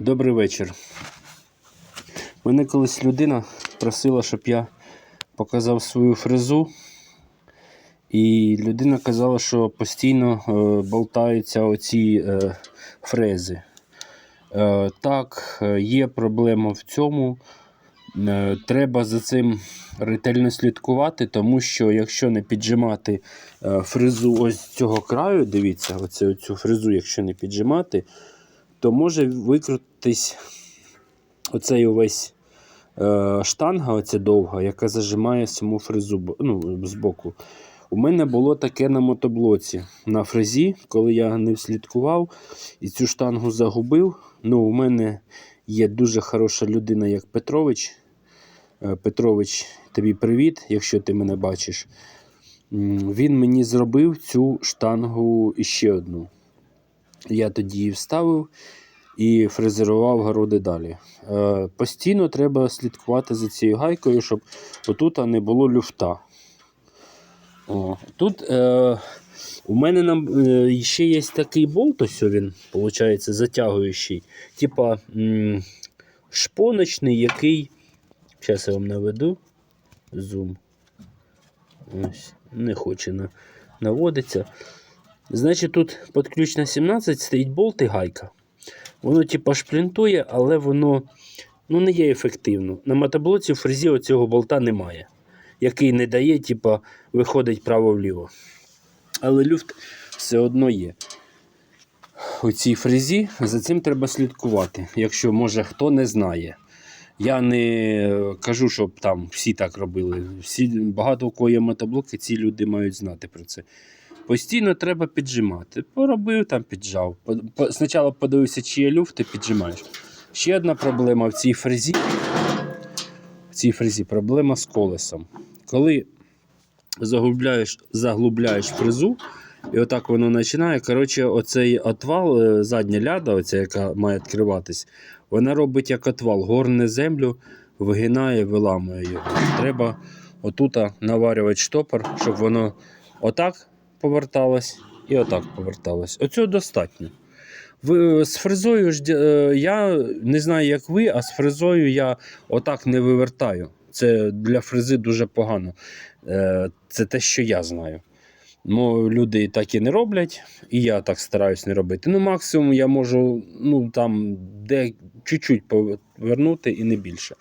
Добрий вечір. Мене колись людина просила, щоб я показав свою фрезу. І людина казала, що постійно е, болтаються оці е, фрези. Е, так, е, є проблема в цьому. Е, треба за цим ретельно слідкувати, тому що якщо не піджимати е, фрезу ось цього краю, дивіться, оце, цю фрезу, якщо не піджимати, то може викрутитись оцей увесь е, штанга, оця довга, яка зажимає саму фрезу ну, збоку. У мене було таке на мотоблоці на фрезі, коли я не слідкував і цю штангу загубив. Ну, у мене є дуже хороша людина, як Петрович. Е, Петрович, тобі привіт, якщо ти мене бачиш. Він мені зробив цю штангу іще одну. Я тоді вставив і фрезерував городи далі. Е, постійно треба слідкувати за цією гайкою, щоб отут не було люфта. О, тут е, у мене нам, е, ще є такий болт, ось він, виходить, затягуючий. Типа шпоночний, який. Зараз я вам наведу. Зум. Ось, не хоче наводиться. Значить, тут під ключ на 17 стоїть болт і гайка. Воно типа шплінтує, але воно ну, не є ефективно. На мотоблоці в фрезі оцього болта немає, який не дає, типа, виходить право-вліво. Але люфт все одно є. У цій фрезі за цим треба слідкувати, якщо може хто не знає. Я не кажу, щоб там всі так робили. Всі, багато у кого є мотоблоки, ці люди мають знати про це. Постійно треба піджимати. Поробив там, піджав. По- по- Спочатку подивився, чи є люфт, ти піджимаєш. Ще одна проблема в цій фрезі. В цій фрезі проблема з колесом. Коли заглубляєш, заглубляєш фрезу, і отак воно починає. Коротше, оцей отвал, е, задня ляда, оця, яка має відкриватись, вона робить як отвал, горне землю, вигинає, виламує його. Треба отут наварювати штопор, щоб воно отак поверталось і отак поверталось. Оцього достатньо. Ви, з фрезою ж е, я не знаю, як ви, а з фрезою я отак не вивертаю. Це для фрези дуже погано. Е, Це те, що я знаю. Ну, люди так і не роблять, і я так стараюсь не робити. Ну, максимум я можу ну, там, де чуть-чуть повернути і не більше.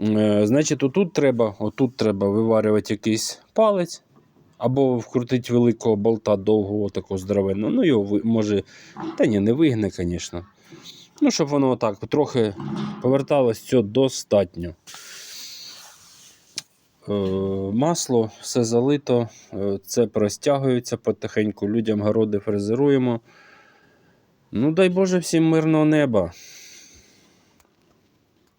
Е, Значить, отут треба, отут треба виварювати якийсь палець. Або вкрутити великого болта довгого такого здоровенного. Ну, його може. Та ні, не вигне, звісно. Ну, щоб воно отак трохи поверталось, цього достатньо. Е, масло, все залито, е, це простягується потихеньку, людям городи фрезеруємо. Ну, дай Боже всім мирного неба.